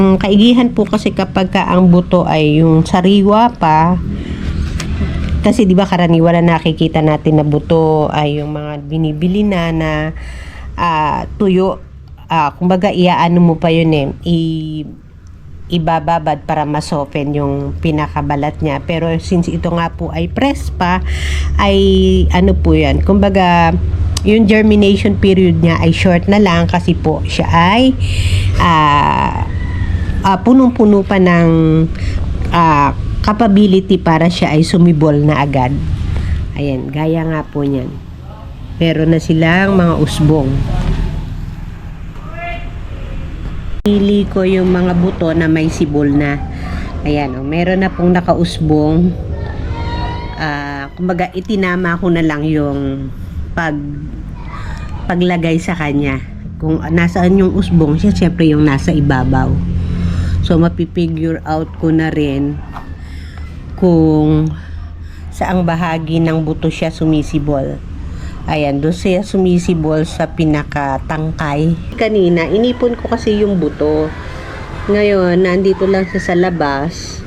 Ang kaigihan po kasi kapag ka ang buto ay yung sariwa pa, kasi di ba karaniwan na nakikita natin na buto ay yung mga binibili na na ah, tuyo. Ah, kumbaga iaano mo pa yun eh. I, ibababad para ma-soften yung pinakabalat niya. Pero since ito nga po ay press pa, ay ano po yan. Kumbaga, yung germination period niya ay short na lang kasi po siya ay ah, ah, punong-puno pa ng ah, capability para siya ay sumibol na agad. Ayan, gaya nga po niyan. Meron na silang mga usbong. Pili ko yung mga buto na may sibol na. Ayan, oh, meron na pong nakausbong. Ah, kumbaga itinama ko na lang yung pag paglagay sa kanya. Kung nasaan yung usbong, siya syempre yung nasa ibabaw. So mapipigure out ko na rin kung saang bahagi ng buto siya sumisibol. Ayan, doon siya sumisibol sa pinakatangkay. Kanina, inipon ko kasi yung buto. Ngayon, nandito lang siya sa labas.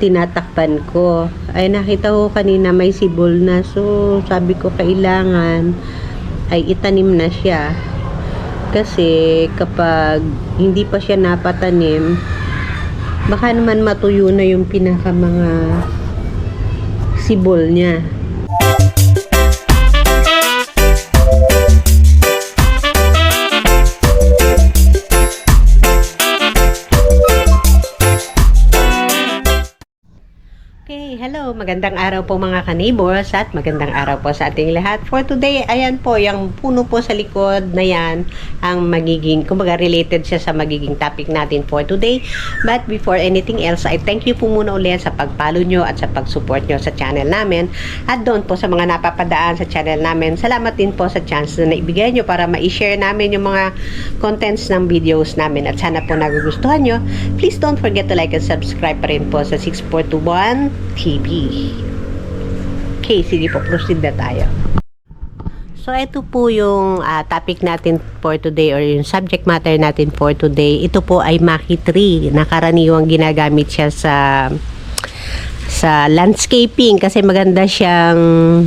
Tinatakpan ko. Ay, nakita ko kanina may sibol na. So, sabi ko kailangan ay itanim na siya. Kasi kapag hindi pa siya napatanim, baka naman matuyo na yung pinaka mga sibol niya. Magandang araw po mga kaneighbors at magandang araw po sa ating lahat. For today, ayan po, yung puno po sa likod na yan ang magiging, kumbaga related siya sa magiging topic natin for today. But before anything else, I thank you po muna ulit sa pagpalo nyo at sa pag-support nyo sa channel namin. At doon po sa mga napapadaan sa channel namin, salamat din po sa chance na naibigay nyo para ma-share namin yung mga contents ng videos namin. At sana po nagugustuhan nyo. Please don't forget to like and subscribe pa rin po sa 6421 TV. Okay, sige po, proceed na tayo. So, ito po yung ah, topic natin for today or yung subject matter natin for today. Ito po ay Maki tree na karaniwang ginagamit siya sa sa landscaping kasi maganda siyang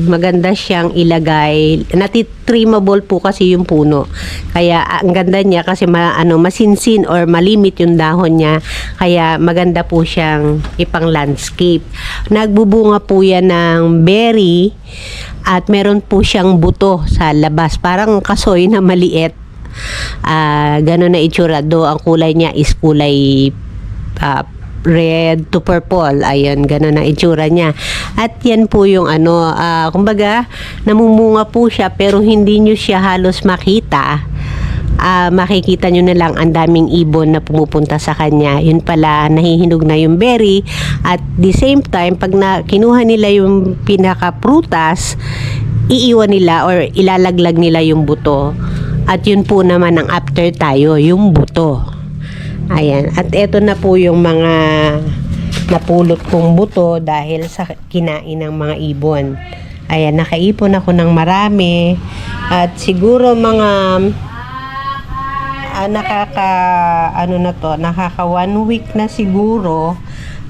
maganda siyang ilagay. Natitrimable po kasi yung puno. Kaya ah, ang ganda niya kasi ma, ano masinsin or malimit yung dahon niya. Kaya maganda po siyang ipang landscape. Nagbubunga po yan ng berry at meron po siyang buto sa labas. Parang kasoy na maliit. Ah ganun na itsura. Do ang kulay niya is kulay ah, red to purple. Ayun, ganun ang itsura niya. At yan po yung ano, ah, kumbaga, namumunga po siya pero hindi nyo siya halos makita. Ah, makikita nyo na lang ang daming ibon na pumupunta sa kanya. Yun pala, nahihinog na yung berry. At the same time, pag na, kinuha nila yung pinaka-prutas, iiwan nila or ilalaglag nila yung buto. At yun po naman ang after tayo, yung buto. Ayan. At eto na po yung mga napulot kong buto dahil sa kinain ng mga ibon. Ayan, nakaipon ako ng marami. At siguro mga ah, nakaka ano na to, nakaka one week na siguro.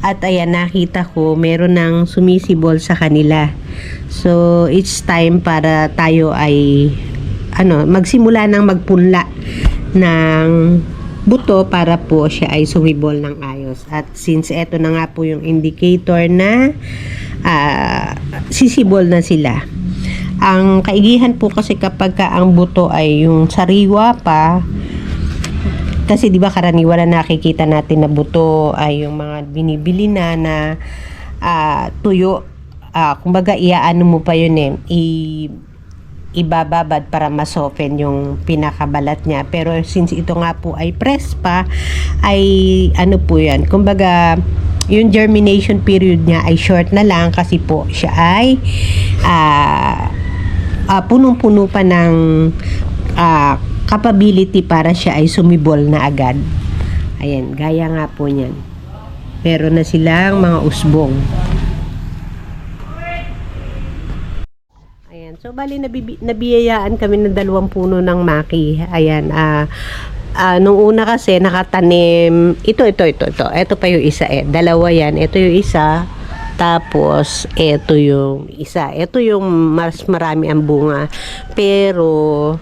At ayan, nakita ko, meron ng sumisibol sa kanila. So, it's time para tayo ay ano, magsimula ng magpunla ng buto para po siya ay sumibol ng ayos. At since eto na nga po yung indicator na ah, sisibol na sila. Ang kaigihan po kasi kapag ka ang buto ay yung sariwa pa, kasi 'di ba karaniwan na nakikita natin na buto ay yung mga binibili na na ah, tuyo. Ah, kumbaga iaano mo pa yun eh. I, ibababad para ma-soften yung pinakabalat niya. Pero since ito nga po ay press pa, ay ano po yan. Kumbaga, yung germination period niya ay short na lang kasi po siya ay ah, ah, punong-puno pa ng ah, capability para siya ay sumibol na agad. Ayan, gaya nga po niyan. Meron na silang mga usbong. Ayan. So, bali, nabibi, nabiyayaan kami ng dalawang puno ng maki. Ayan. ah ah, nung una kasi nakatanim, ito, ito, ito, ito. Ito pa yung isa eh. Dalawa yan. Ito yung isa. Tapos, ito yung isa. Ito yung mas marami ang bunga. Pero,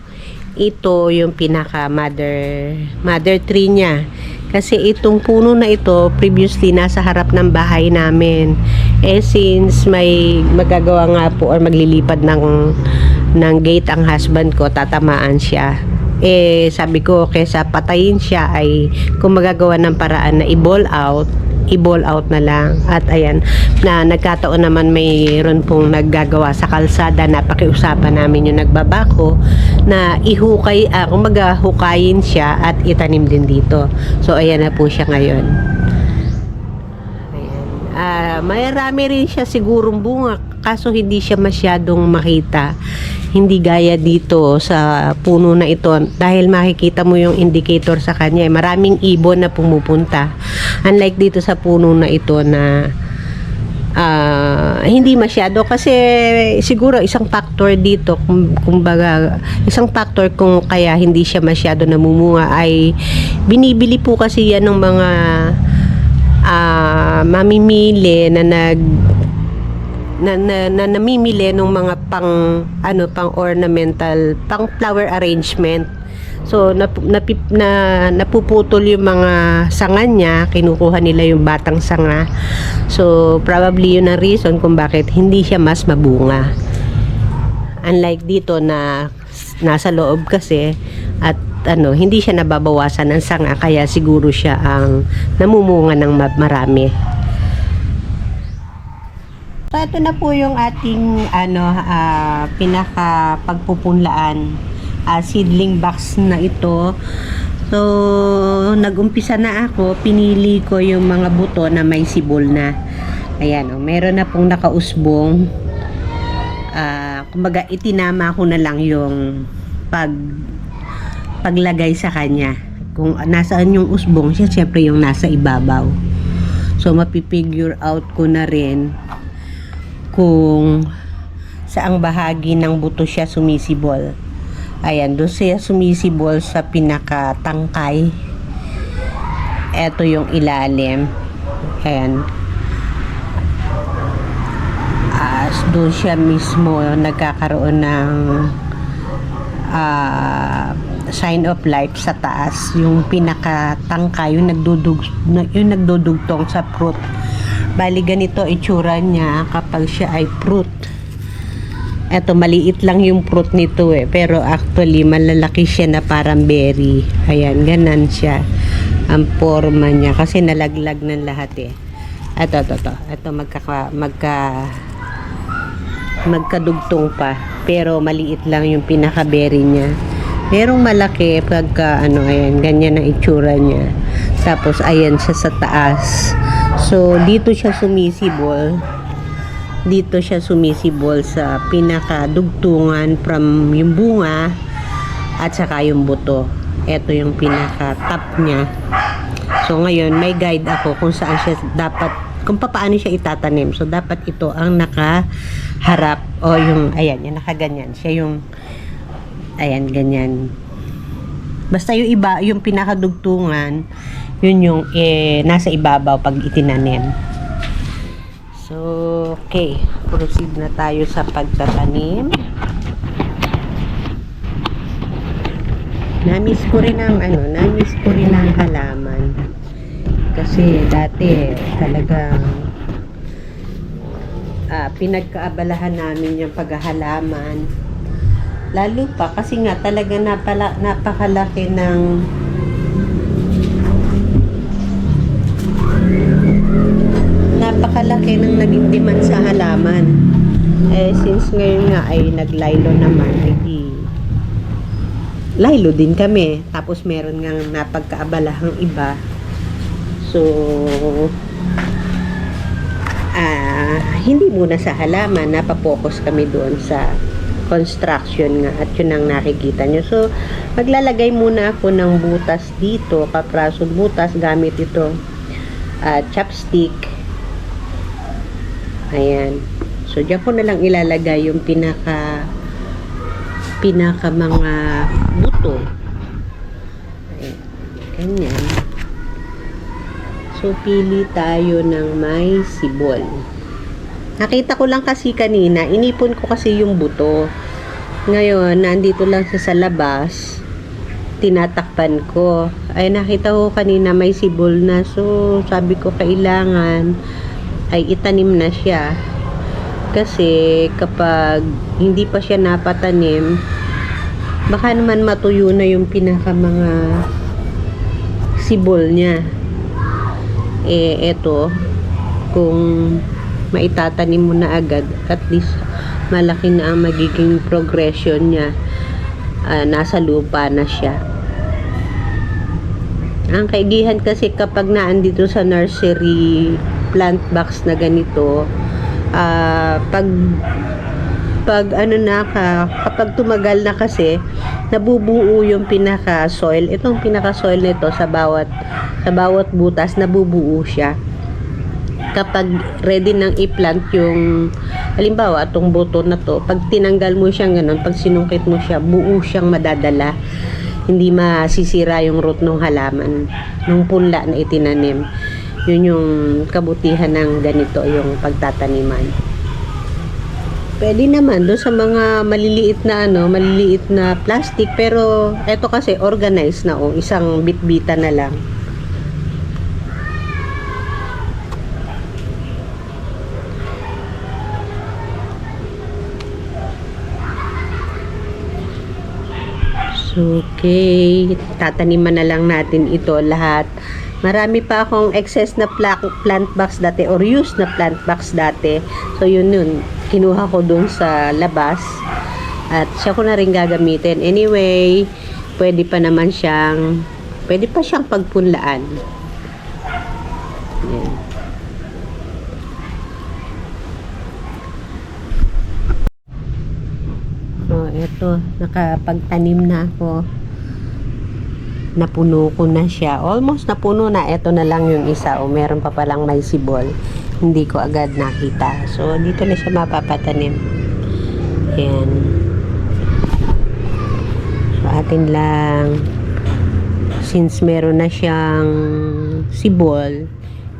ito yung pinaka mother mother tree niya kasi itong puno na ito previously nasa harap ng bahay namin. Eh since may magagawa nga po or maglilipad ng ng gate ang husband ko tatamaan siya. Eh sabi ko kesa patayin siya ay kung magagawa ng paraan na i-ball out i-ball out na lang. At ayan na nagkataon naman mayroon pong naggagawa sa kalsada na pakiusapan namin yung nagbabako na ihukay ah, kumbaga hukayin siya at itanim din dito. So ayan na po siya ngayon. Ayan. Ah marami rin siya sigurong bunga kaso hindi siya masyadong makita. Hindi gaya dito sa puno na ito. Dahil makikita mo yung indicator sa kanya eh, maraming ibon na pumupunta. Unlike dito sa puno na ito na ah, hindi masyado. Kasi siguro isang factor dito kung kumbaga isang factor kung kaya hindi siya masyado namumunga ay binibili po kasi yan ng mga ah, mamimili na nag na, na, na namimili ng mga pang ano pang ornamental pang flower arrangement. So nap, napip, na napuputol yung mga sanga niya kinukuha nila yung batang sanga. So probably yun ang reason kung bakit hindi siya mas mabunga. Unlike dito na nasa loob kasi at ano hindi siya nababawasan ng sanga kaya siguro siya ang namumunga ng ma- marami So, ito na po yung ating ano, ah, pinaka pagpupunlaan ah, seedling box na ito. So, nagumpisa na ako, pinili ko yung mga buto na may sibol na. Ayan, oh, meron na pong nakausbong. Ah, kumbaga, itinama ko na lang yung pag paglagay sa kanya. Kung nasaan yung usbong, siya syempre yung nasa ibabaw. So, mapipigure out ko na rin kung saang bahagi ng buto siya sumisibol. Ayan, doon siya sumisibol sa pinakatangkay. Ito yung ilalim. Ayan. As doon siya mismo nagkakaroon ng ah, sign of life sa taas. Yung pinakatangkay, yung, nagdudug, yung nagdudugtong sa fruit. Bali ganito itsura niya kapag siya ay fruit. Eto maliit lang yung fruit nito eh, pero actually malalaki siya na parang berry. Ayan, ganan siya ang forma niya kasi nalaglag ng lahat eh. Eto, eto, eto. Eto magka, magka magkadugtong pa, pero maliit lang yung pinaka-berry niya. Merong malaki pagka ano, ayan, ganyan ang itsura niya. Tapos ayan siya sa taas. So, dito siya sumisibol. Dito siya sumisibol sa pinakadugtungan from yung bunga at saka yung buto. Ito yung pinaka-top niya. So, ngayon, may guide ako kung saan siya dapat, kung paano siya itatanim. So, dapat ito ang nakaharap o yung, ayan, yung nakaganyan. Siya yung, ayan, ganyan. Basta yung iba, yung pinakadugtungan, yun yung eh, nasa ibabaw pag itinanim. So, okay. Proceed na tayo sa pagtatanim. Namiss ko rin ang ano, namiss ko rin ang halaman. Kasi dati talagang ah, pinagkaabalahan namin yung paghahalaman. Lalo pa kasi nga talaga napala, napakalaki ng Since ngayon nga ay naglaylo naman, ay di laylo din kami. Tapos meron nga napagkaabalahang iba. So, ah, hindi muna sa halaman, napapokus kami doon sa construction nga at yun ang nakikita nyo. So, maglalagay muna ako ng butas dito, kaprasong butas, gamit ito, ah, chopstick, Ayan. So, diyan ko na lang ilalagay yung pinaka pinaka mga buto. Ayan. Ganyan. So, pili tayo ng may sibol. Nakita ko lang kasi kanina, inipon ko kasi yung buto. Ngayon, nandito lang siya sa labas. Tinatakpan ko. Ay, nakita ko kanina may sibol na. So, sabi ko kailangan ay itanim na siya. Kasi kapag hindi pa siya napatanim, baka naman matuyo na yung pinaka mga sibol niya. Eh, eto, kung maitatanim mo na agad, at least malaki na ang magiging progression niya. Ah, nasa lupa na siya. Ang kaigihan kasi kapag naandito sa nursery plant box na ganito, ah, pag pag ano na ka, kapag tumagal na kasi, nabubuo yung pinaka soil. Itong pinaka soil nito sa bawat sa bawat butas nabubuo siya. Kapag ready nang i-plant yung halimbawa itong buto na to, pag tinanggal mo siyang ganun, pag sinungkit mo siya, buo siyang madadala. Hindi masisira yung root ng halaman, ng punla na itinanim. Yun yung kabutihan ng ganito, yung pagtataniman. Pwede naman do sa mga maliliit na ano, maliliit na plastic pero eto kasi organized na oh, isang bitbita na lang. Okay, tataniman na lang natin ito lahat. Marami pa akong excess na pla- plant box dati or used na plant box dati. So, yun yun. Kinuha ko dun sa labas. At siya ko na rin gagamitin. Anyway, pwede pa naman siyang, pwede pa siyang pagpunlaan. Yan. So, eto, nakapagtanim na ako. Napuno ko na siya. Almost napuno na. Eto na lang yung isa. O, meron pa palang may sibol. Hindi ko agad nakita. So, dito na siya mapapatanim. Ayan. So, atin lang. Since meron na siyang sibol,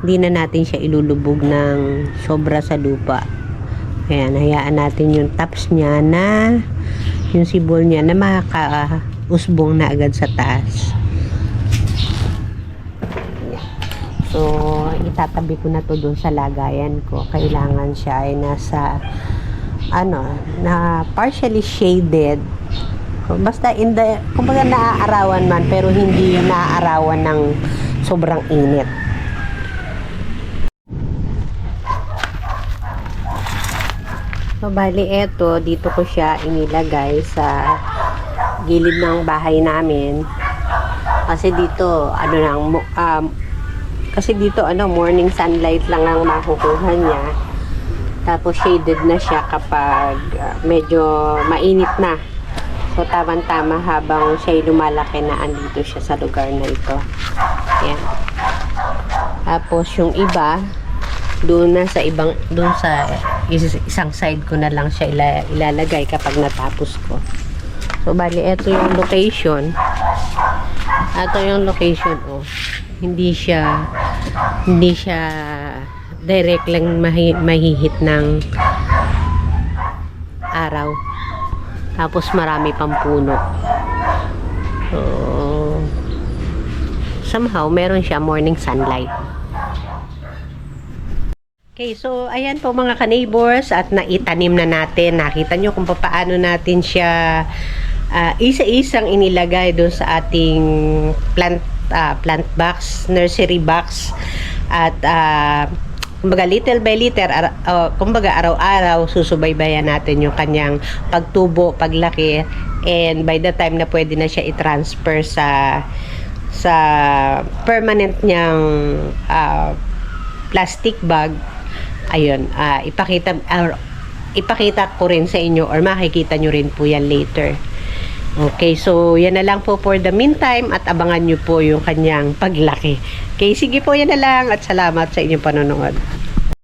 hindi na natin siya ilulubog ng sobra sa lupa. Ayan, hayaan natin yung tops niya na yung sibol niya na makaka-usbong na agad sa taas. So, itatabi ko na to doon sa lagayan ko. Kailangan siya ay nasa ano, na partially shaded. Basta in the, kumbaga naaarawan man, pero hindi naaarawan ng sobrang init. So, bali, eto, dito ko siya inilagay sa gilid ng bahay namin. Kasi dito, ano lang, mo- um, kasi dito, ano, morning sunlight lang ang makukuha niya. Tapos, shaded na siya kapag uh, medyo mainit na. So, tamang-tama habang siya lumalaki na andito siya sa lugar na ito. Ayan. Tapos, yung iba, doon na sa ibang doon sa is- isang side ko na lang siya ila- ilalagay kapag natapos ko. So bali ito yung location. Ito yung location oh. Hindi siya hindi siya direct lang mahi, mahihit ng araw. Tapos marami pang puno. So somehow meron siya morning sunlight. Okay, so ayan po mga ka-neighbors at naitanim na natin. Nakita nyo kung paano natin siya ah, isa-isang inilagay doon sa ating plant ah, plant box, nursery box. At ah, kumbaga little by little, ara- ah, kumbaga araw-araw susubaybayan natin yung kanyang pagtubo, paglaki and by the time na pwede na siya i-transfer sa sa permanent niyang ah, plastic bag ayun, ah, ipakita or, ipakita ko rin sa inyo or makikita nyo rin po yan later. Okay, so yan na lang po for the meantime at abangan nyo po yung kanyang paglaki. Okay, sige po yan na lang at salamat sa inyong panonood.